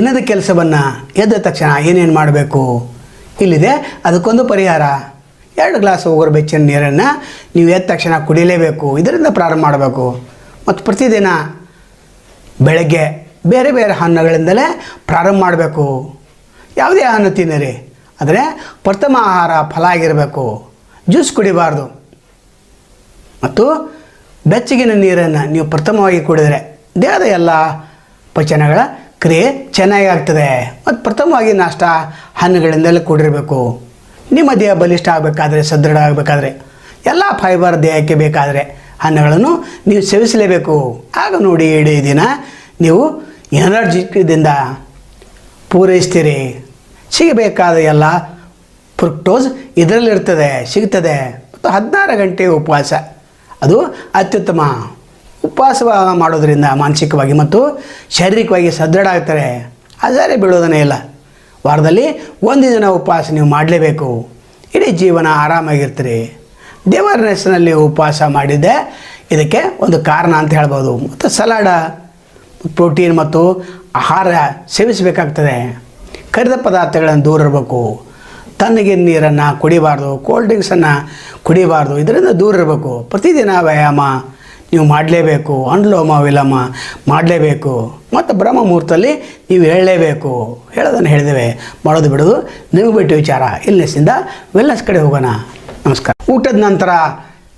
ದಿನದ ಕೆಲಸವನ್ನು ಎದ್ದ ತಕ್ಷಣ ಏನೇನು ಮಾಡಬೇಕು? ಇಲ್ಲಿದೆ. ಅದಕ್ಕೊಂದು ಪರಿಹಾರ. ಎರಡು ಗ್ಲಾಸ್ ಉಗುರು ಬೆಚ್ಚಿನ ನೀರನ್ನು ನೀವು ಎದ್ದ ತಕ್ಷಣ ಕುಡಿಯಲೇಬೇಕು. ಇದರಿಂದ ಪ್ರಾರಂಭ ಮಾಡಬೇಕು. ಮತ್ತು ಪ್ರತಿದಿನ ಬೆಳಗ್ಗೆ ಬೇರೆ ಬೇರೆ ಹಣ್ಣುಗಳಿಂದಲೇ ಪ್ರಾರಂಭ ಮಾಡಬೇಕು. ಯಾವುದೇ ಹಣ್ಣು ತಿನ್ನಿರಿ. ಆದರೆ ಪ್ರಥಮ ಆಹಾರ ಫಲ ಆಗಿರಬೇಕು. ಜ್ಯೂಸ್ ಕುಡಿಬಾರ್ದು. ಮತ್ತು ಬೆಚ್ಚಗಿನ ನೀರನ್ನು ನೀವು ಪ್ರಥಮವಾಗಿ ಕುಡಿದರೆ ದೇಹದ ಎಲ್ಲ ಪಚನಗಳ ಕ್ರಿಯೆ ಚೆನ್ನಾಗಿ ಆಗ್ತದೆ ಮತ್ತು ಪ್ರಥಮವಾಗಿ ನಾಷ್ಟ ಹಣ್ಣುಗಳಿಂದಲೇ ಕೂಡಿರಬೇಕು. ನಿಮ್ಮ ದೇಹ ಬಲಿಷ್ಠ ಆಗಬೇಕಾದ್ರೆ, ಸದೃಢ ಆಗಬೇಕಾದ್ರೆ, ಎಲ್ಲ ಫೈಬರ್ ದೇಹಕ್ಕೆ ಬೇಕಾದರೆ ಹಣ್ಣುಗಳನ್ನು ನೀವು ಸೇವಿಸಲೇಬೇಕು. ಆಗ ನೋಡಿ ಇಡೀ ದಿನ ನೀವು ಎನರ್ಜಿದಿಂದ ಪೂರೈಸ್ತೀರಿ. ಸಿಗಬೇಕಾದ ಎಲ್ಲ ಫ್ರುಕ್ಟೋಸ್ ಇದರಲ್ಲಿರ್ತದೆ, ಸಿಗ್ತದೆ. ಮತ್ತು ಹದಿನಾರು ಗಂಟೆ ಉಪವಾಸ. ಅದು ಅತ್ಯುತ್ತಮ. ಉಪವಾಸ ಮಾಡೋದರಿಂದ ಮಾನಸಿಕವಾಗಿ ಮತ್ತು ಶಾರೀರಿಕವಾಗಿ ಸದೃಢ ಆಗ್ತಾರೆ. ಆಚಾರ್ಯ ಬೀಳೋದನ್ನೇ ಇಲ್ಲ. ವಾರದಲ್ಲಿ ಒಂದು ದಿನ ಉಪವಾಸ ನೀವು ಮಾಡಲೇಬೇಕು. ಇಡೀ ಜೀವನ ಆರಾಮಾಗಿರ್ತೀರಿ. ದೇವರ ಹೆಸರಿನಲ್ಲಿ ಉಪವಾಸ ಮಾಡಿದ್ದೆ. ಇದಕ್ಕೆ ಒಂದು ಕಾರಣ ಅಂತ ಹೇಳ್ಬೋದು. ಮತ್ತು ಸಲಾಡ, ಪ್ರೋಟೀನ್ ಮತ್ತು ಆಹಾರ ಸೇವಿಸಬೇಕಾಗ್ತದೆ. ಕರಿದ ಪದಾರ್ಥಗಳನ್ನು ದೂರ ಇರಬೇಕು. ತಣ್ಣಗಿನ ನೀರನ್ನು ಕುಡಿಬಾರ್ದು. ಕೋಲ್ಡ್ ಡ್ರಿಂಕ್ಸನ್ನು ಕುಡಿಬಾರ್ದು. ಇದರಿಂದ ದೂರ ಇರಬೇಕು. ಪ್ರತಿದಿನ ವ್ಯಾಯಾಮ. ನೀವು ಮಾಡಲೇಬೇಕು. ಅನ್ಲೋಮ ವಿಲೋಮ ಮಾಡಲೇಬೇಕು. ಮತ್ತು ಬ್ರಹ್ಮ ಮುಹೂರ್ತದಲ್ಲಿ ನೀವು ಹೇಳಲೇಬೇಕು. ಹೇಳೋದನ್ನು ಹೇಳಿದ್ದೇವೆ. ಮಾಡೋದು ಬಿಡೋದು ನಿಮಗೆ ಬಿಟ್ಟು ವಿಚಾರ. ಇಲ್ನೆಸ್ಸಿಂದ ವೆಲ್ನೆಸ್ ಕಡೆ ಹೋಗೋಣ. ನಮಸ್ಕಾರ. ಊಟದ ನಂತರ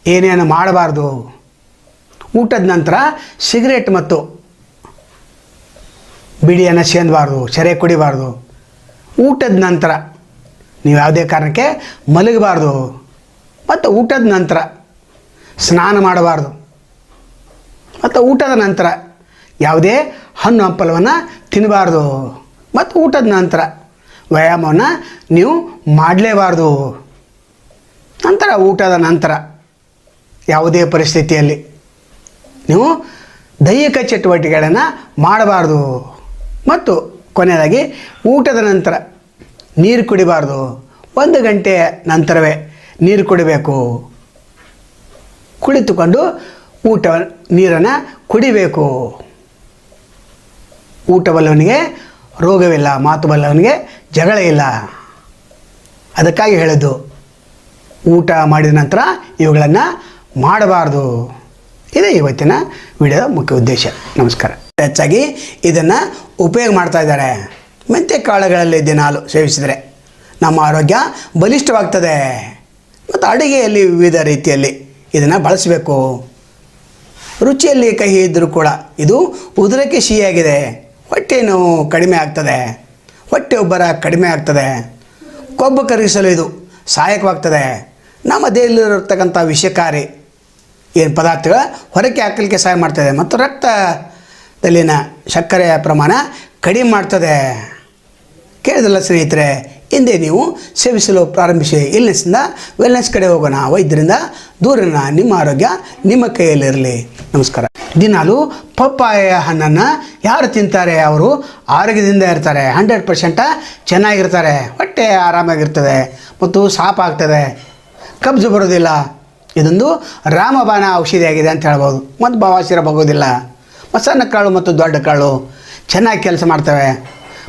ಏನೇನು ಮಾಡಬಾರ್ದು? ಊಟದ ನಂತರ ಸಿಗರೇಟ್ ಮತ್ತು ಬಿಡಿಯನ್ನು ಸೇದಬಾರ್ದು, ಸೆರೆ ಕುಡಿಬಾರ್ದು. ಊಟದ ನಂತರ ನೀವು ಯಾವುದೇ ಕಾರಣಕ್ಕೆ ಮಲಗಬಾರ್ದು. ಮತ್ತು ಊಟದ ನಂತರ ಸ್ನಾನ ಮಾಡಬಾರ್ದು. ಮತ್ತು ಊಟದ ನಂತರ ಯಾವುದೇ ಹಣ್ಣು ಹಂಪಲವನ್ನು ತಿನ್ನಬಾರ್ದು ಮತ್ತು ಊಟದ ನಂತರ ವ್ಯಾಯಾಮವನ್ನು ನೀವು ಮಾಡಲೇಬಾರ್ದು. ನಂತರ ಊಟದ ನಂತರ ಯಾವುದೇ ಪರಿಸ್ಥಿತಿಯಲ್ಲಿ ನೀವು ದೈಹಿಕ ಚಟುವಟಿಕೆಗಳನ್ನು ಮಾಡಬಾರ್ದು. ಮತ್ತು ಕೊನೆಯದಾಗಿ ಊಟದ ನಂತರ ನೀರು ಕುಡಿಬಾರ್ದು. ಒಂದು ಗಂಟೆ ನಂತರವೇ ನೀರು ಕುಡಿಬೇಕು. ಕುಳಿತುಕೊಂಡು ಊಟ ನೀರನ್ನು ಕುಡಿಬೇಕು. ಊಟ ಬಲ್ಲವನಿಗೆ ರೋಗವಿಲ್ಲ ಮಾತು ಬಲ್ಲವನಿಗೆ ಜಗಳ ಇಲ್ಲ. ಅದಕ್ಕಾಗಿ ಹೇಳಿದ್ದು ಊಟ ಮಾಡಿದ ನಂತರ ಇವುಗಳನ್ನು ಮಾಡಬಾರ್ದು. ಇದೇ ಇವತ್ತಿನ ವಿಡಿಯೋದ ಮುಖ್ಯ ಉದ್ದೇಶ. ನಮಸ್ಕಾರ. ಹೆಚ್ಚಾಗಿ ಇದನ್ನು ಉಪಯೋಗ ಮಾಡ್ತಾ ಇದ್ದಾರೆ. ಮೆಂತ್ಯ ಕಾಳುಗಳಲ್ಲಿ ದಿನಾಲು ಸೇವಿಸಿದರೆ ನಮ್ಮ ಆರೋಗ್ಯ ಬಲಿಷ್ಠವಾಗ್ತದೆ. ಮತ್ತು ಅಡುಗೆಯಲ್ಲಿ ವಿವಿಧ ರೀತಿಯಲ್ಲಿ ಇದನ್ನು ಬಳಸಬೇಕು. ರುಚಿಯಲ್ಲಿ ಕಹಿ ಇದ್ದರೂ ಕೂಡ ಇದು ಉದರಕ್ಕೆ ಸಿಹಿಯಾಗಿದೆ. ಹೊಟ್ಟೆ ನೋವು ಕಡಿಮೆ ಆಗ್ತದೆ. ಹೊಟ್ಟೆ ಉಬ್ಬರ ಕಡಿಮೆ ಆಗ್ತದೆ. ಕೊಬ್ಬು ಕರಗಿಸಲು ಇದು ಸಹಾಯಕವಾಗ್ತದೆ. ನಮ್ಮ ದೇಹದಲ್ಲಿರತಕ್ಕಂಥ ವಿಷಕಾರಿ ಏನು ಪದಾರ್ಥಗಳ ಹೊರಕ್ಕೆ ಹಾಕಲಿಕ್ಕೆ ಸಹಾಯ ಮಾಡ್ತದೆ. ಮತ್ತು ರಕ್ತದಲ್ಲಿನ ಸಕ್ಕರೆಯ ಪ್ರಮಾಣ ಕಡಿಮೆ ಮಾಡ್ತದೆ. ಕೇಳಿದಲ್ಲ ಸ್ನೇಹಿತರೆ, ಹಿಂದೆ ನೀವು ಸೇವಿಸಲು ಪ್ರಾರಂಭಿಸಿ ಇಲ್ನೆಸ್ಸಿಂದ ವೆಲ್ನೆಸ್ ಕಡೆ ಹೋಗೋಣ. ವೈದ್ಯರಿಂದ ದೂರನ ನಿಮ್ಮ ಆರೋಗ್ಯ ನಿಮ್ಮ ಕೈಯಲ್ಲಿರಲಿ. ನಮಸ್ಕಾರ. ದಿನಾಲು ಪಪ್ಪಾಯ ಹಣ್ಣನ್ನು ಯಾರು ತಿಂತಾರೆ ಅವರು? ಆರೋಗ್ಯದಿಂದ ಇರ್ತಾರೆ. ಹಂಡ್ರೆಡ್ ಪರ್ಸೆಂಟ ಚೆನ್ನಾಗಿರ್ತಾರೆ. ಹೊಟ್ಟೆ ಆರಾಮಾಗಿರ್ತದೆ. ಮತ್ತು ಸಾಪ ಆಗ್ತದೆ ಕಬ್ಜು ಬರೋದಿಲ್ಲ ಇದೊಂದು ರಾಮಬಾಣ ಔಷಧಿಯಾಗಿದೆ ಅಂತ ಹೇಳ್ಬೋದು. ಮತ್ತು ಬವಾಸಿರ ಬಗೋದಿಲ್ಲ ಮತ್ತು ಸಣ್ಣ ಕಾಳು ಮತ್ತು ದೊಡ್ಡ ಕಾಳು ಚೆನ್ನಾಗಿ ಕೆಲಸ ಮಾಡ್ತವೆ.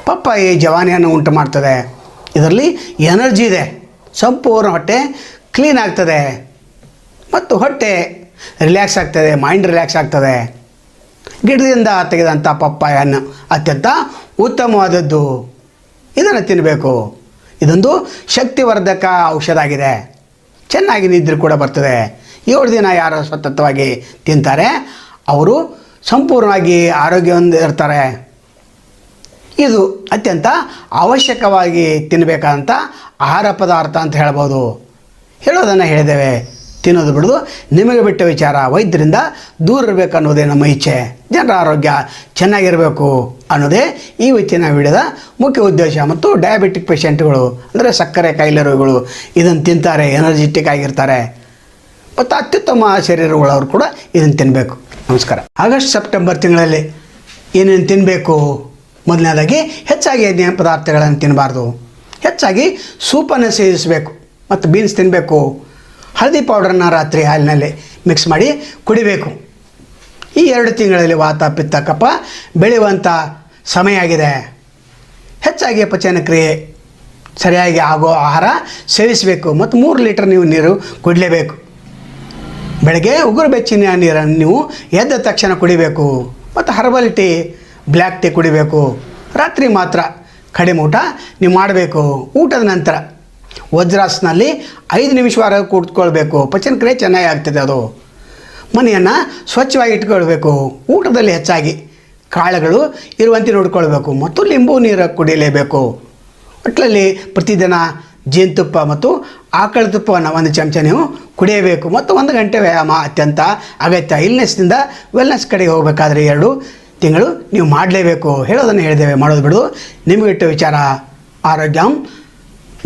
ಪಪ್ಪಾಯಿ ಜವಾನಿಯನ್ನು ಉಂಟು ಮಾಡ್ತದೆ. ಇದರಲ್ಲಿ ಎನರ್ಜಿ ಇದೆ. ಸಂಪೂರ್ಣ ಹೊಟ್ಟೆ ಕ್ಲೀನ್ ಆಗ್ತದೆ. ಮತ್ತು ಹೊಟ್ಟೆ ರಿಲ್ಯಾಕ್ಸ್ ಆಗ್ತದೆ ಮೈಂಡ್ ರಿಲ್ಯಾಕ್ಸ್ ಆಗ್ತದೆ. ಗಿಡದಿಂದ ತೆಗೆದಂಥ ಪಪ್ಪಾಯ ಅತ್ಯಂತ ಉತ್ತಮವಾದದ್ದು. ಇದನ್ನು ತಿನ್ನಬೇಕು ಇದೊಂದು ಶಕ್ತಿವರ್ಧಕ ಔಷಧ ಆಗಿದೆ ಚೆನ್ನಾಗಿ ನಿದ್ರೆ ಕೂಡ ಬರ್ತದೆ. ಏಳು ದಿನ ಯಾರು ಸತತವಾಗಿ ತಿಂತಾರೆ, ಅವರು ಸಂಪೂರ್ಣವಾಗಿ ಆರೋಗ್ಯ ಇರ್ತಾರೆ. ಇದು ಅತ್ಯಂತ ಅವಶ್ಯಕವಾಗಿ ತಿನ್ನಬೇಕಾದಂಥ ಆಹಾರ ಪದಾರ್ಥ ಅಂತ ಹೇಳ್ಬೋದು. ಹೇಳೋದನ್ನು ಹೇಳಿದ್ದೇವೆ. ತಿನ್ನೋದು ಬಿಡೋದು. ನಿಮಗೆ ಬಿಟ್ಟ ವಿಚಾರ, ವೈದ್ಯರಿಂದ ದೂರ ಇರಬೇಕು ಅನ್ನೋದೇ ನಮ್ಮ ಇಚ್ಛೆ. ಜನರ ಆರೋಗ್ಯ ಚೆನ್ನಾಗಿರಬೇಕು ಅನ್ನೋದೇ ಈ ವಿಚಿನ ವಿಡಿಯೋದ ಮುಖ್ಯ ಉದ್ದೇಶ. ಮತ್ತು ಡಯಾಬಿಟಿಕ್ ಪೇಷೆಂಟ್ಗಳು ಅಂದರೆ ಸಕ್ಕರೆ ಕಾಯಿಲೆ ರೋಗಿಗಳು ಇದನ್ನು ತಿಂತಾರೆ ಎನರ್ಜೆಟಿಕ್ ಆಗಿರ್ತಾರೆ. ಮತ್ತು ಅತ್ಯುತ್ತಮ ಶರೀರಗಳವರು ಕೂಡ ಇದನ್ನು ತಿನ್ನಬೇಕು ನಮಸ್ಕಾರ. ಆಗಸ್ಟ್, ಸೆಪ್ಟೆಂಬರ್ ತಿಂಗಳಲ್ಲಿ ಏನೇನು ತಿನ್ನಬೇಕು ಮೊದಲನೇದಾಗಿ ಹೆಚ್ಚಾಗಿ ಎಣ್ಣೆ ಪದಾರ್ಥಗಳನ್ನು ತಿನ್ನಬಾರ್ದು ಹೆಚ್ಚಾಗಿ ಸೂಪನ್ನು ಸೇವಿಸಬೇಕು. ಮತ್ತು ಬೀನ್ಸ್ ತಿನ್ನಬೇಕು ಹಳದಿ ಪೌಡರನ್ನ ರಾತ್ರಿ ಹಾಲಿನಲ್ಲಿ ಮಿಕ್ಸ್ ಮಾಡಿ ಕುಡಿಬೇಕು. ಈ ಎರಡು ತಿಂಗಳಲ್ಲಿ ವಾತ ಪಿತ್ತ ಕಫ ಬೆಳೆಯುವಂಥ ಸಮಯ ಆಗಿದೆ. ಹೆಚ್ಚಾಗಿ ಪಚನ ಕ್ರಿಯೆ ಸರಿಯಾಗಿ ಆಗೋ ಆಹಾರ ಸೇವಿಸಬೇಕು ಮತ್ತು ಮೂರು ಲೀಟರ್ ನೀವು ನೀರು ಕುಡಲೇಬೇಕು. ಬೆಳಗ್ಗೆ ಉಗುರು ಬೆಚ್ಚಿನ ನೀರನ್ನು ನೀವು ಎದ್ದ ತಕ್ಷಣ ಕುಡಿಬೇಕು ಮತ್ತು ಹರ್ಬಲ್ ಟೀ ಬ್ಲ್ಯಾಕ್ ಟೀ ಕುಡಿಬೇಕು. ರಾತ್ರಿ ಮಾತ್ರ ಕಡಿಮೆ ಊಟ ನೀವು ಮಾಡಬೇಕು. ಊಟದ ನಂತರ ವಜ್ರಾಸನಲ್ಲಿ ಐದು ನಿಮಿಷವಾರ ಕೂತ್ಕೊಳ್ಬೇಕು. ಪಚನ ಕ್ರಿಯೆ ಚೆನ್ನಾಗಿ ಆಗ್ತದೆ ಅದು. ಮನೆಯನ್ನು ಸ್ವಚ್ಛವಾಗಿ ಇಟ್ಕೊಳ್ಬೇಕು. ಊಟದಲ್ಲಿ ಹೆಚ್ಚಾಗಿ ಕಾಳುಗಳು ಇರುವಂತೆ ನೋಡ್ಕೊಳ್ಬೇಕು. ಮತ್ತು ಲಿಂಬು ನೀರು ಕುಡಿಯಲೇಬೇಕು ಒಟ್ಟಲ್ಲಿ ಪ್ರತಿದಿನ ಜೇನುತುಪ್ಪ ಮತ್ತು ಆಕಳ ತುಪ್ಪವನ್ನು ಒಂದು ಚಮಚ ನೀವು ಕುಡಿಯಬೇಕು. ಮತ್ತು ಒಂದು ಗಂಟೆ ವ್ಯಾಯಾಮ ಅತ್ಯಂತ ಅಗತ್ಯ. ಇಲ್ನೆಸ್ನಿಂದ ವೆಲ್ನೆಸ್ ಕಡೆಗೆ ಹೋಗಬೇಕಾದ್ರೆ ಎರಡು ತಿಂಗಳು ನೀವು ಮಾಡಲೇಬೇಕು. ಹೇಳೋದನ್ನು ಹೇಳಿದ್ದೇವೆ. ಮಾಡೋದು ಬಿಡು. ನಿಮಗಿಟ್ಟು ವಿಚಾರ, ಆರೋಗ್ಯಂ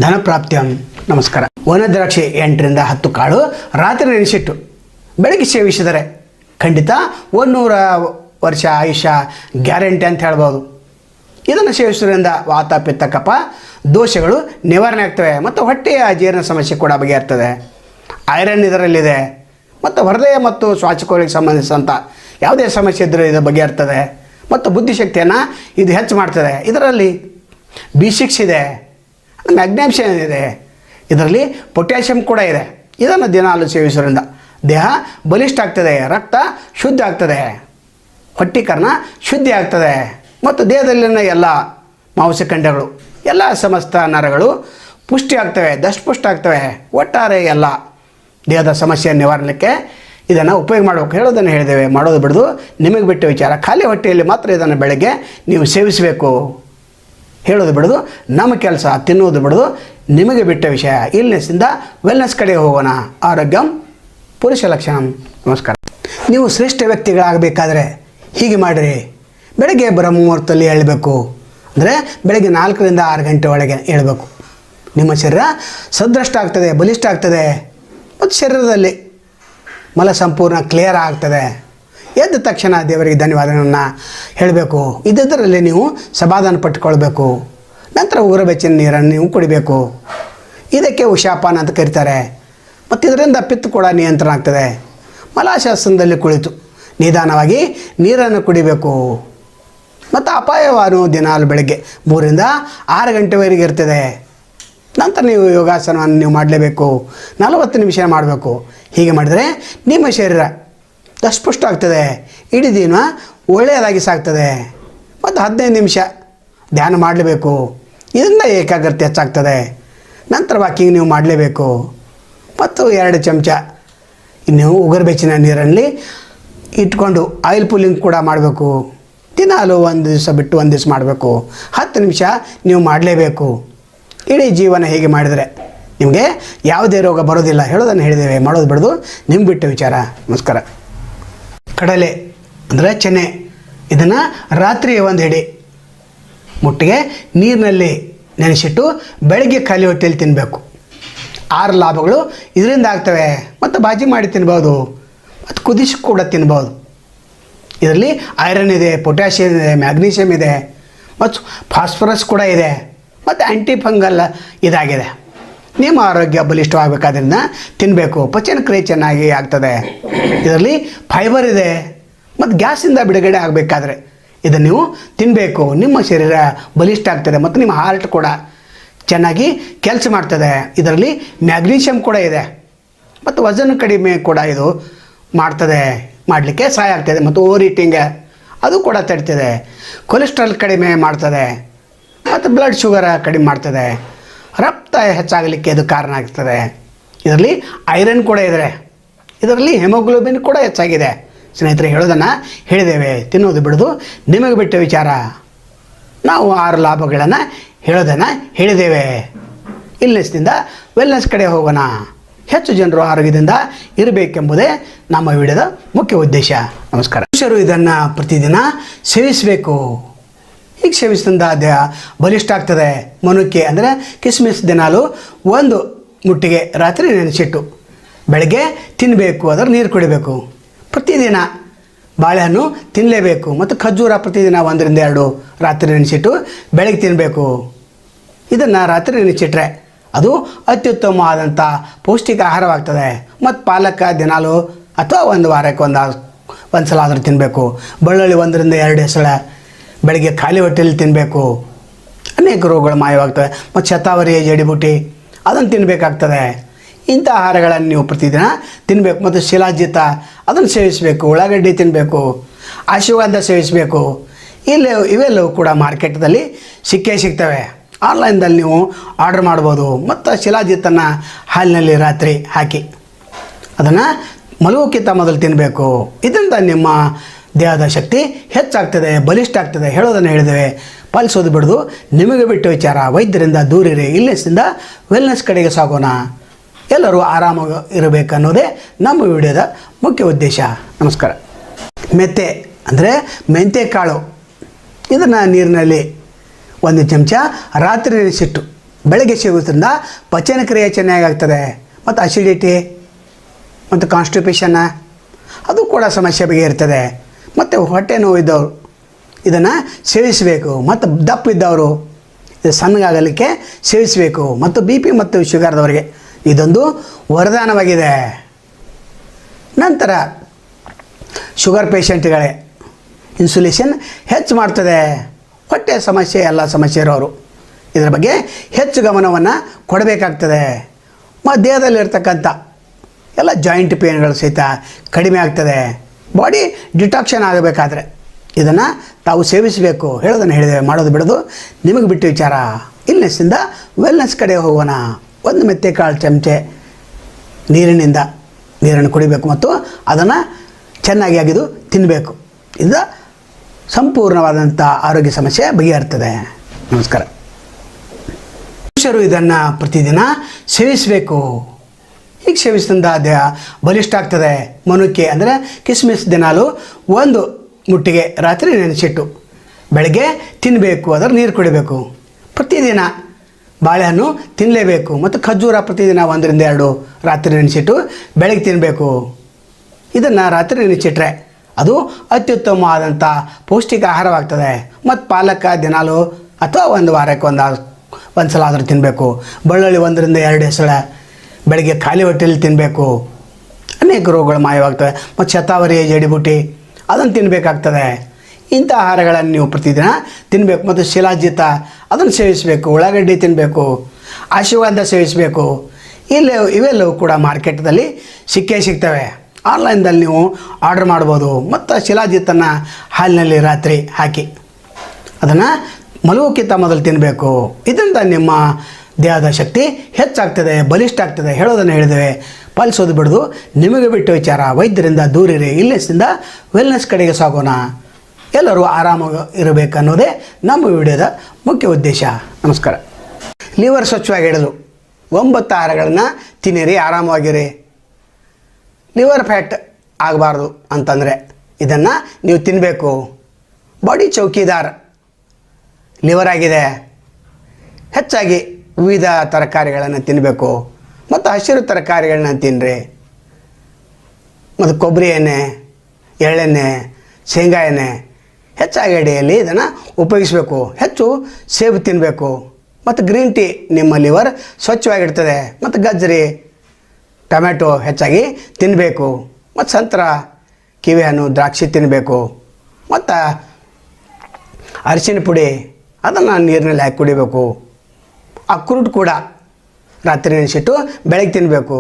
ಧನಪ್ರಾಪ್ತಿಯಂ, ನಮಸ್ಕಾರ. ಒಣದ್ರಾಕ್ಷಿ ದ್ರಾಕ್ಷಿ ಎಂಟರಿಂದ ಹತ್ತು ಕಾಳು, ರಾತ್ರಿ ನೆನೆಸಿಟ್ಟು ಬೆಳಗ್ಗೆ ಸೇವಿಸಿದರೆ ಖಂಡಿತ ಒಂದೂರ ವರ್ಷ ಆಯುಷ್ಯ ಗ್ಯಾರಂಟಿ ಅಂತ ಹೇಳ್ಬೋದು. ಇದನ್ನು ಸೇವಿಸೋದ್ರಿಂದ ವಾತ ಕಫ, ದೋಷಗಳು ನಿವಾರಣೆ ಆಗ್ತವೆ ಮತ್ತು ಹೊಟ್ಟೆಯ ಜೀರ್ಣ ಸಮಸ್ಯೆ ಕೂಡ ಬಗೆಹರ್ತದೆ. ಐರನ್ ಇದರಲ್ಲಿದೆ ಮತ್ತು ಹೃದಯ ಮತ್ತು ಶ್ವಾಸಕೋಳಿಗೆ ಸಂಬಂಧಿಸಿದಂಥ ಯಾವುದೇ ಸಮಸ್ಯೆ ಇದ್ದರೂ ಇದು ಬಗೆಹರ್ತದೆ ಮತ್ತು ಬುದ್ಧಿಶಕ್ತಿಯನ್ನು ಇದು ಹೆಚ್ಚು ಮಾಡ್ತದೆ. ಇದರಲ್ಲಿ ಬಿ ಸಿಕ್ಸ್ ಇದೆ. ಮ್ಯಾಗ್ನೇಷಿಯಮ್ ಇದೆ. ಇದರಲ್ಲಿ ಪೊಟ್ಯಾಷಿಯಮ್ ಕೂಡ ಇದೆ. ಇದನ್ನು ದಿನಾಲು ಸೇವಿಸೋದ್ರಿಂದ ದೇಹ ಬಲಿಷ್ಠ ಆಗ್ತದೆ, ರಕ್ತ ಶುದ್ಧ ಆಗ್ತದೆ, ಹೊಟ್ಟೀಕರಣ ಶುದ್ಧಿ ಆಗ್ತದೆ. ಮತ್ತು ದೇಹದಲ್ಲಿನ ಎಲ್ಲ ಮಾಂಸಖಂಡಗಳು ಎಲ್ಲ ಸಮಸ್ತ ನರಗಳು ಪುಷ್ಟಿ ಆಗ್ತವೆ, ದಷ್ಟಪುಷ್ಟ ಆಗ್ತವೆ. ಒಟ್ಟಾರೆ ಎಲ್ಲ ದೇಹದ ಸಮಸ್ಯೆ ನಿವಾರಣಕ್ಕೆ ಇದನ್ನು ಉಪಯೋಗ ಮಾಡಬೇಕು. ಹೇಳೋದನ್ನು ಹೇಳಿದ್ದೇವೆ, ಮಾಡೋದು ಬಿಡೋದು ನಿಮಗೆ ಬಿಟ್ಟ ವಿಚಾರ. ಖಾಲಿ ಹೊಟ್ಟೆಯಲ್ಲಿ ಮಾತ್ರ ಇದನ್ನು ಬೆಳಗ್ಗೆ ನೀವು ಸೇವಿಸಬೇಕು. ಹೇಳೋದು ಬಿಡೋದು, ನಮ್ಮ ಕೆಲಸ ತಿನ್ನೋದು ಬಿಡೋದು, ನಿಮಗೆ ಬಿಟ್ಟ ವಿಷಯ. ಇಲ್ನೆಸ್ಸಿಂದ ವೆಲ್ನೆಸ್ ಕಡೆ ಹೋಗೋಣ. ಆರೋಗ್ಯಂ ಪುರುಷ ಲಕ್ಷಣ. ನಮಸ್ಕಾರ. ನೀವು ಶ್ರೇಷ್ಠ ವ್ಯಕ್ತಿಗಳಾಗಬೇಕಾದ್ರೆ ಹೀಗೆ ಮಾಡಿರಿ. ಬೆಳಗ್ಗೆ ಬ್ರಹ್ಮುಹೂರ್ತದಲ್ಲಿ ಹೇಳಬೇಕು. ಅಂದರೆ ಬೆಳಗ್ಗೆ ನಾಲ್ಕರಿಂದ ಆರು ಗಂಟೆ ಒಳಗೆ ಹೇಳಬೇಕು. ನಿಮ್ಮ ಶರೀರ ಸದೃಷ್ಟ ಆಗ್ತದೆ, ಬಲಿಷ್ಠ ಆಗ್ತದೆ. ಮತ್ತು ಶರೀರದಲ್ಲಿ ಮಲ ಸಂಪೂರ್ಣ ಕ್ಲಿಯರ್ ಆಗ್ತದೆ. ಎದ್ದ ತಕ್ಷಣ ದೇವರಿಗೆ ಧನ್ಯವಾದಗಳನ್ನು ಹೇಳಬೇಕು. ಇದ್ದದರಲ್ಲಿ ನೀವು ಸಮಾಧಾನ ಪಟ್ಟುಕೊಳ್ಬೇಕು. ನಂತರ ಉಗುರ ಬೆಚ್ಚಿನ ನೀರನ್ನು ನೀವು ಕುಡಿಬೇಕು. ಇದಕ್ಕೆ ಉಷಾಪಾನ ಅಂತ ಕರೀತಾರೆ. ಮತ್ತು ಇದರಿಂದ ಪಿತ್ತು ಕೂಡ ನಿಯಂತ್ರಣ ಆಗ್ತದೆ. ಮಲಾಶಾಸನದಲ್ಲಿ ಕುಳಿತು ನಿಧಾನವಾಗಿ ನೀರನ್ನು ಕುಡಿಬೇಕು. ಮತ್ತು ಅಪಾಯವಾನು ದಿನಾಲು ಬೆಳಗ್ಗೆ ಮೂರಿಂದ ಆರು ಗಂಟೆವರೆಗೆ ಇರ್ತದೆ. ನಂತರ ನೀವು ಯೋಗಾಸನವನ್ನು ನೀವು ಮಾಡಲೇಬೇಕು. ನಲವತ್ತು ನಿಮಿಷ ಮಾಡಬೇಕು. ಹೀಗೆ ಮಾಡಿದರೆ ನಿಮ್ಮ ಶರೀರ ದಷ್ಟಪುಷ್ಟ ಆಗ್ತದೆ ಇಡೀ ದಿನ ಒಳ್ಳೆಯದಾಗಿ ಸಾಗ್ತದೆ. ಮತ್ತು ಹದಿನೈದು ನಿಮಿಷ ಧ್ಯಾನ ಮಾಡಲೇಬೇಕು. ಇದರಿಂದ ಏಕಾಗ್ರತೆ ಹೆಚ್ಚಾಗ್ತದೆ. ನಂತರ ವಾಕಿಂಗ್ ನೀವು ಮಾಡಲೇಬೇಕು. ಮತ್ತು ಎರಡು ಚಮಚ ನೀವು ಉಗುರು ಬೆಚ್ಚಿನ ನೀರಲ್ಲಿ ಇಟ್ಕೊಂಡು ಆಯಿಲ್ ಪುಲ್ಲಿಂಗ್ ಕೂಡ ಮಾಡಬೇಕು. ದಿನಾಲು ಒಂದು ದಿವಸ ಬಿಟ್ಟು ಒಂದು ದಿವಸ ಮಾಡಬೇಕು. ಹತ್ತು ನಿಮಿಷ ನೀವು ಮಾಡಲೇಬೇಕು. ಇಡೀ ಜೀವನ ಹೇಗೆ ಮಾಡಿದರೆ ನಿಮಗೆ ಯಾವುದೇ ರೋಗ ಬರೋದಿಲ್ಲ ಹೇಳೋದನ್ನು ಹೇಳಿದ್ದೇವೆ. ಮಾಡೋದು ಬಿಡೋದು. ನಿಮ್ಗೆ ಬಿಟ್ಟ ವಿಚಾರ. ನಮಸ್ಕಾರ. ಕಡಲೆ, ಅಂದರೆ ಚೆನ್ನೆ ಇದನ್ನು ರಾತ್ರಿ ಒಂದು ಹಿಡಿ ಮುಟ್ಟಿಗೆ ನೀರಿನಲ್ಲಿ ನೆನೆಸಿಟ್ಟು ಬೆಳಗ್ಗೆ ಖಾಲಿ ಹೊಟ್ಟೆಯಲ್ಲಿ ತಿನ್ನಬೇಕು ಆರು ಲಾಭಗಳು ಇದರಿಂದ ಆಗ್ತವೆ. ಮತ್ತು ಬಾಜಿ ಮಾಡಿ ತಿನ್ಬೋದು. ಮತ್ತು ಕುದಿಸಿ ಕೂಡ ತಿನ್ಬೋದು. ಇದರಲ್ಲಿ ಐರನ್ ಇದೆ ಪೊಟ್ಯಾಷಿಯಮ್ ಇದೆ ಮ್ಯಾಗ್ನೀಷಿಯಮ್ ಇದೆ. ಮತ್ತು ಫಾಸ್ಫರಸ್ ಕೂಡ ಇದೆ. ಮತ್ತು ಆ್ಯಂಟಿಫಂಗಲ್ ಇದಾಗಿದೆ. ನಿಮ್ಮ ಆರೋಗ್ಯ ಬಲಿಷ್ಠವಾಗಬೇಕಾದ್ರಿಂದ ತಿನ್ನಬೇಕು ಪಚನ ಕ್ರಿಯೆ ಚೆನ್ನಾಗಿ ಆಗ್ತದೆ. ಇದರಲ್ಲಿ ಫೈಬರ್ ಇದೆ. ಮತ್ತು ಗ್ಯಾಸಿಂದ ಬಿಡುಗಡೆ ಆಗಬೇಕಾದ್ರೆ ಇದನ್ನು ನೀವು ತಿನ್ನಬೇಕು ನಿಮ್ಮ ಶರೀರ ಬಲಿಷ್ಠ ಆಗ್ತದೆ ಮತ್ತು ನಿಮ್ಮ ಹಾರ್ಟ್ ಕೂಡ ಚೆನ್ನಾಗಿ ಕೆಲಸ ಮಾಡ್ತದೆ. ಇದರಲ್ಲಿ ಮ್ಯಾಗ್ನೀಷಿಯಮ್ ಕೂಡ ಇದೆ. ಮತ್ತು ವಜನ ಕಡಿಮೆ ಕೂಡ ಇದು ಮಾಡ್ತದೆ. ಮಾಡಲಿಕ್ಕೆ ಸಹಾಯ ಆಗ್ತದೆ. ಮತ್ತು ಓವರ್ ಈಟಿಂಗ್ ಅದು ಕೂಡ ತಡಿತದೆ. ಕೊಲೆಸ್ಟ್ರಾಲ್ ಕಡಿಮೆ ಮಾಡ್ತದೆ. ಮತ್ತು ಬ್ಲಡ್ ಶುಗರ ಕಡಿಮೆ ಮಾಡ್ತದೆ. ರಕ್ತ ಹೆಚ್ಚಾಗಲಿಕ್ಕೆ ಇದು ಕಾರಣ ಆಗ್ತದೆ. ಇದರಲ್ಲಿ ಐರನ್ ಕೂಡ ಇದೆ ಇದರಲ್ಲಿ ಹೆಮೋಗ್ಲೋಬಿನ್ ಕೂಡ ಹೆಚ್ಚಾಗಿದೆ. ಸ್ನೇಹಿತರೆ ಹೇಳೋದನ್ನು ಹೇಳಿದ್ದೇವೆ ತಿನ್ನೋದು ಬಿಡೋದು ನಿಮಗೆ ಬಿಟ್ಟ ವಿಚಾರ. ನಾವು ಆರು ಲಾಭಗಳನ್ನು ಹೇಳೋದನ್ನು ಹೇಳಿದ್ದೇವೆ. ಇಲ್ನೆಸ್ನಿಂದ ವೆಲ್ನೆಸ್ ಕಡೆ ಹೋಗೋಣ. ಹೆಚ್ಚು ಜನರು ಆರೋಗ್ಯದಿಂದ ಇರಬೇಕೆಂಬುದೇ ನಮ್ಮ ವಿಡಿಯೋದ ಮುಖ್ಯ ಉದ್ದೇಶ. ನಮಸ್ಕಾರ. ಮನುಷ್ಯರು ಇದನ್ನು ಪ್ರತಿದಿನ ಸೇವಿಸಬೇಕು. ಹೀಗೆ ಸೇವಿಸಿದಂತಹ ದೇಹ ಬಲಿಷ್ಠ ಆಗ್ತದೆ ಮನುಕ್ಕೆ ಅಂದರೆ ಕಿಸ್ಮಿಸ್ ದಿನಾಲು ಒಂದು ಮುಟ್ಟಿಗೆ ರಾತ್ರಿ ನೆನೆಸಿಟ್ಟು ಬೆಳಗ್ಗೆ ತಿನ್ನಬೇಕು ಅದರ ನೀರು ಕುಡಿಬೇಕು. ಪ್ರತಿದಿನ ಬಾಳೆಹಣ್ಣು ತಿನ್ನಲೇಬೇಕು ಮತ್ತು ಖರ್ಜೂರ ಪ್ರತಿದಿನ ಒಂದರಿಂದ ಎರಡು ರಾತ್ರಿ ನೆನೆಸಿಟ್ಟು ಬೆಳಗ್ಗೆ ತಿನ್ನಬೇಕು ಇದನ್ನು ರಾತ್ರಿ ನೆನೆಸಿಟ್ರೆ ಅದು ಅತ್ಯುತ್ತಮವಾದಂಥ ಪೌಷ್ಟಿಕ ಆಹಾರವಾಗ್ತದೆ ಮತ್ತು ಪಾಲಕ ದಿನಾಲು ಅಥವಾ ಒಂದು ವಾರಕ್ಕೆ ಒಂದು ಒಂದು ಸಲ ಆದರೂ ತಿನ್ನಬೇಕು ಬೆಳ್ಳುಳ್ಳಿ ಒಂದರಿಂದ ಎರಡು ಹೆಸಳ ಬೆಳಗ್ಗೆ ಖಾಲಿ ಹೊಟ್ಟೆಯಲ್ಲಿ ತಿನ್ನಬೇಕು ಅನೇಕ ರೋಗಗಳು ಮಾಯವಾಗ್ತವೆ. ಮತ್ತು ಶತಾವರಿ ಜಡಿಬುಟಿ ಅದನ್ನು ತಿನ್ನಬೇಕಾಗ್ತದೆ ಇಂಥ ಆಹಾರಗಳನ್ನು ನೀವು ಪ್ರತಿದಿನ ತಿನ್ನಬೇಕು ಮತ್ತು ಶಿಲಾಜಿತ, ಅದನ್ನು ಸೇವಿಸಬೇಕು. ಉಳ್ಳಾಗಡ್ಡಿ ತಿನ್ನಬೇಕು ಆಶೀರ್ವಾದ ಸೇವಿಸಬೇಕು. ಇಲ್ಲಿ, ಇವೆಲ್ಲವೂ ಕೂಡ ಮಾರ್ಕೆಟ್ದಲ್ಲಿ ಸಿಕ್ಕೇ ಸಿಗ್ತವೆ. ಆನ್ಲೈನ್ದಲ್ಲಿ ನೀವು ಆರ್ಡ್ರ್ ಮಾಡ್ಬೋದು. ಮತ್ತು ಶಿಲಾಜಿತ್ತನ್ನು ಹಾಲಿನಲ್ಲಿ ರಾತ್ರಿ ಹಾಕಿ. ಅದನ್ನು ಮಲಗೋಕ್ಕಿಂತ ಮೊದಲು ತಿನ್ನಬೇಕು ಇದರಿಂದ ನಿಮ್ಮ ದೇಹದ ಶಕ್ತಿ ಹೆಚ್ಚಾಗ್ತದೆ ಬಲಿಷ್ಠ ಆಗ್ತದೆ ಹೇಳೋದನ್ನು ಹೇಳಿದ್ದೇವೆ. ಪಾಲಿಸೋದು ಬಿಡೋದು ನಿಮಗೆ ಬಿಟ್ಟು ವಿಚಾರ, ವೈದ್ಯರಿಂದ ದೂರಿರಿ ಇಲ್ಲಿಸಿಂದ ವೆಲ್ನೆಸ್ ಕಡೆಗೆ ಸಾಗೋಣ. ಎಲ್ಲರೂ ಆರಾಮಾಗಿ ಇರಬೇಕನ್ನೋದೇ ನಮ್ಮ ವಿಡಿಯೋದ ಮುಖ್ಯ ಉದ್ದೇಶ. ನಮಸ್ಕಾರ. ಮೆಂತೆ ಅಂದರೆ ಮೆಂತೆ ಕಾಳು. ಇದನ್ನು ನೀರಿನಲ್ಲಿ ಒಂದು ಚಮಚ ರಾತ್ರಿ ನೆನೆಸಿಟ್ಟು ಬೆಳಗ್ಗೆ ಸೇವಿಸೋದ್ರಿಂದ ಪಚನ ಕ್ರಿಯೆ ಚೆನ್ನಾಗಾಗ್ತದೆ. ಮತ್ತು ಅಸಿಡಿಟಿ ಮತ್ತು ಕಾನ್ಸ್ಟಿಪೇಷನ್ನ ಅದು ಕೂಡ ಸಮಸ್ಯೆ ಬಗೆಯಿರ್ತದೆ ಮತ್ತು ಹೊಟ್ಟೆ ನೋವು ಇದ್ದವರು. ಇದನ್ನು ಸೇವಿಸಬೇಕು. ಮತ್ತು ದಪ್ಪ ಇದ್ದವರು ಇದು ಸಣ್ಣಗಾಗಲಿಕ್ಕೆ ಸೇವಿಸಬೇಕು. ಮತ್ತು ಬಿ ಪಿ ಮತ್ತು ಶುಗರ್ದವರಿಗೆ. ಇದೊಂದು ವರದಾನವಾಗಿದೆ. ನಂತರ ಶುಗರ್ ಪೇಷಂಟ್ಗಳೇ, ಇನ್ಸುಲೇಷನ್ ಹೆಚ್ಚು ಮಾಡ್ತದೆ. ಹೊಟ್ಟೆ ಸಮಸ್ಯೆ, ಎಲ್ಲ ಸಮಸ್ಯೆ ಇರೋರು. ಇದರ ಬಗ್ಗೆ ಹೆಚ್ಚು ಗಮನವನ್ನು ಕೊಡಬೇಕಾಗ್ತದೆ. ಮತ್ತು ದೇಹದಲ್ಲಿರ್ತಕ್ಕಂಥ ಎಲ್ಲ ಜಾಯಿಂಟ್ ಪೇನ್ಗಳು ಸಹಿತ ಕಡಿಮೆ ಆಗ್ತದೆ. ಬಾಡಿ ಡಿಟಾಕ್ಷನ್ ಆಗಬೇಕಾದ್ರೆ ಇದನ್ನು ತಾವು ಸೇವಿಸಬೇಕು. ಹೇಳೋದನ್ನು ಹೇಳಿದೆ, ಮಾಡೋದು ಬಿಡೋದು. ನಿಮಗೆ ಬಿಟ್ಟು ವಿಚಾರ ಇಲ್ನೆಸ್ಸಿಂದ ವೆಲ್ನೆಸ್ ಕಡೆ ಹೋಗೋಣ. ಒಂದು ಮೆತ್ತೆ ಕಾಳು ಚಮಚೆ ನೀರಿನಿಂದ ನೀರನ್ನು ಕುಡಿಬೇಕು ಮತ್ತು ಅದನ್ನು ಚೆನ್ನಾಗಿ ಅಗಿದು ತಿನ್ನಬೇಕು ಇದು ಸಂಪೂರ್ಣವಾದಂಥ ಆರೋಗ್ಯ ಸಮಸ್ಯೆ ಬಗೆಹರ್ತದೆ. ನಮಸ್ಕಾರ. ಪುರುಷರು ಇದನ್ನು ಪ್ರತಿದಿನ ಸೇವಿಸಬೇಕು. ಹೀಗೆ ಸೇವಿಸಿದಿಂದ ದೇಹ ಬಲಿಷ್ಠ ಆಗ್ತದೆ ಮನುಕ್ಕೆ ಅಂದರೆ ಕಿಸ್ಮಿಸ್ ದಿನಾಲು ಒಂದು ಮುಟ್ಟಿಗೆ ರಾತ್ರಿ ನೆನೆಸಿಟ್ಟು ಬೆಳಗ್ಗೆ ತಿನ್ನಬೇಕು ಅದರ ನೀರು ಕುಡಿಬೇಕು. ಪ್ರತಿದಿನ ಬಾಳೆಹಣ್ಣು ತಿನ್ನಲೇಬೇಕು ಮತ್ತು ಖರ್ಜೂರ ಪ್ರತಿದಿನ ಒಂದರಿಂದ ಎರಡು ರಾತ್ರಿ ನೆನೆಸಿಟ್ಟು ಬೆಳಗ್ಗೆ ತಿನ್ನಬೇಕು ಇದನ್ನು ರಾತ್ರಿ ನೆನೆಸಿಟ್ರೆ ಅದು ಅತ್ಯುತ್ತಮವಾದಂಥ ಪೌಷ್ಟಿಕ ಆಹಾರವಾಗ್ತದೆ ಮತ್ತು ಪಾಲಕ ದಿನಾಲು ಅಥವಾ ಒಂದು ವಾರಕ್ಕೆ ಒಂದು ಒಂದು ಸಲ ಆದರೂ ತಿನ್ನಬೇಕು ಬೆಳ್ಳುಳ್ಳಿ ಒಂದರಿಂದ ಎರಡು ಹೆಸಳ ಬೆಳಗ್ಗೆ ಖಾಲಿ ಹೊಟ್ಟೆಯಲ್ಲಿ ತಿನ್ನಬೇಕು ಅನೇಕ ರೋಗಗಳು ಮಾಯವಾಗ್ತವೆ. ಮತ್ತು ಶತಾವರಿ, ಜಡಿಬುಟಿ, ಅದನ್ನು ತಿನ್ನಬೇಕಾಗ್ತದೆ ಇಂಥ ಆಹಾರಗಳನ್ನು ನೀವು ಪ್ರತಿದಿನ ತಿನ್ನಬೇಕು ಮತ್ತು ಶಿಲಾಜಿತ, ಅದನ್ನು ಸೇವಿಸಬೇಕು. ಉಳ್ಳಾಗಡ್ಡಿ ತಿನ್ನಬೇಕು ಆಶೀರ್ವಾದ ಸೇವಿಸಬೇಕು. ಇಲ್ಲಿ, ಇವೆಲ್ಲವೂ ಕೂಡ ಮಾರ್ಕೆಟ್ದಲ್ಲಿ ಸಿಕ್ಕೇ ಸಿಗ್ತವೆ. ಆನ್ಲೈನ್ದಲ್ಲಿ ನೀವು ಆರ್ಡರ್ ಮಾಡ್ಬೋದು. ಮತ್ತು ಶಿಲಾಜಿತ್ತನ್ನು ಹಾಲಿನಲ್ಲಿ ರಾತ್ರಿ ಹಾಕಿ. ಅದನ್ನು ಮಲಗೋಕ್ಕಿಂತ ಮೊದಲು ತಿನ್ನಬೇಕು ಇದರಿಂದ ನಿಮ್ಮ ದೇಹದ ಶಕ್ತಿ ಹೆಚ್ಚಾಗ್ತದೆ ಬಲಿಷ್ಠ ಆಗ್ತದೆ ಹೇಳೋದನ್ನು ಹೇಳಿದ್ದೇವೆ. ಪಾಲಿಸೋದು ಬಿಡೋದು ನಿಮಗೆ ಬಿಟ್ಟು ವಿಚಾರ. ವೈದ್ಯರಿಂದ ದೂರಿರಿ ಇಲ್ಲಿಸಿಂದ ವೆಲ್ನೆಸ್ ಕಡೆಗೆ ಸಾಗೋಣ. ಎಲ್ಲರೂ ಆರಾಮಾಗಿ ಇರಬೇಕನ್ನೋದೇ ನಮ್ಮ ವಿಡಿಯೋದ ಮುಖ್ಯ ಉದ್ದೇಶ. ನಮಸ್ಕಾರ. ಲಿವರ್ ಸ್ವಚ್ಛವಾಗಿ ಇಡಲು ಒಂಬತ್ತು ಆಹಾರಗಳನ್ನು ತಿನ್ನಿರಿ, ಆರಾಮವಾಗಿರಿ. ಲಿವರ್ ಫ್ಯಾಟ್ ಆಗಬಾರ್ದು ಅಂತಂದರೆ ಇದನ್ನು ನೀವು ತಿನ್ನಬೇಕು ಬಾಡಿ ಚೌಕಿದಾರ್ ಲಿವರ್ ಆಗಿದೆ. ಹೆಚ್ಚಾಗಿ ವಿವಿಧ ತರಕಾರಿಗಳನ್ನು ತಿನ್ನಬೇಕು ಮತ್ತು ಹಸಿರು ತರಕಾರಿಗಳನ್ನ ತಿನ್ನಿರಿ ಮತ್ತು ಕೊಬ್ಬರಿ ಎಣ್ಣೆ, ಎಳ್ಳೆಣ್ಣೆ, ಶೇಂಗಾ ಎಣ್ಣೆ, ಹೆಚ್ಚಾಗಿ ಅಡಿಯಲ್ಲಿ ಇದನ್ನು ಉಪಯೋಗಿಸಬೇಕು. ಹೆಚ್ಚು ಸೇಬು ತಿನ್ನಬೇಕು ಮತ್ತು ಗ್ರೀನ್ ಟೀ ನಿಮ್ಮ ಲಿವರ್ ಸ್ವಚ್ಛವಾಗಿರ್ತದೆ. ಮತ್ತು ಗಜ್ಜರಿ ಟೊಮೆಟೊ ಹೆಚ್ಚಾಗಿ ತಿನ್ನಬೇಕು ಮತ್ತು ಸಂತರ, ಕಿವಿ ಹಣ್ಣು, ದ್ರಾಕ್ಷಿ ತಿನ್ನಬೇಕು ಮತ್ತು ಅರಿಶಿನ ಪುಡಿ, ಅದನ್ನು ನೀರಿನಲ್ಲಿ ಹಾಕಿ ಕುಡಿಬೇಕು. ಅಕ್ರೂಟ್ ಕೂಡ ರಾತ್ರಿ ನೆನೆಸಿಟ್ಟು ಬೆಳಗ್ಗೆ ತಿನ್ನಬೇಕು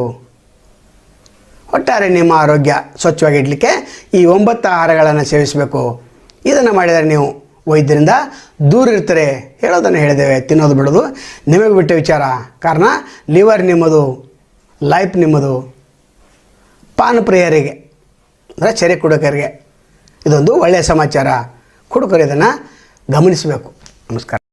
ಒಟ್ಟಾರೆ ನಿಮ್ಮ ಆರೋಗ್ಯ ಸ್ವಚ್ಛವಾಗಿಡಲಿಕ್ಕೆ ಈ ಒಂಬತ್ತು ಆಹಾರಗಳನ್ನು ಸೇವಿಸಬೇಕು. ಇದನ್ನು ಮಾಡಿದರೆ ನೀವು ವೈದ್ಯರಿಂದ ದೂರ ಇರ್ತಾರೆ ಹೇಳೋದನ್ನು ಹೇಳಿದ್ದೇವೆ, ತಿನ್ನೋದು ಬಿಡೋದು. ನಿಮಗೆ ಬಿಟ್ಟ ವಿಚಾರ. ಕಾರಣ, ಲಿವರ್ ನಿಮ್ಮದು, ಲೈಫ್ ನಿಮ್ಮದು. ಪಾನ್ ಪ್ರಿಯರಿಗೆ ಅಂದರೆ ಚರಿ ಕುಡುಕರಿಗೆ ಇದೊಂದು ಒಳ್ಳೆಯ ಸಮಾಚಾರ. ಕುಡುಕರು ಇದನ್ನು ಗಮನಿಸಬೇಕು. ನಮಸ್ಕಾರ.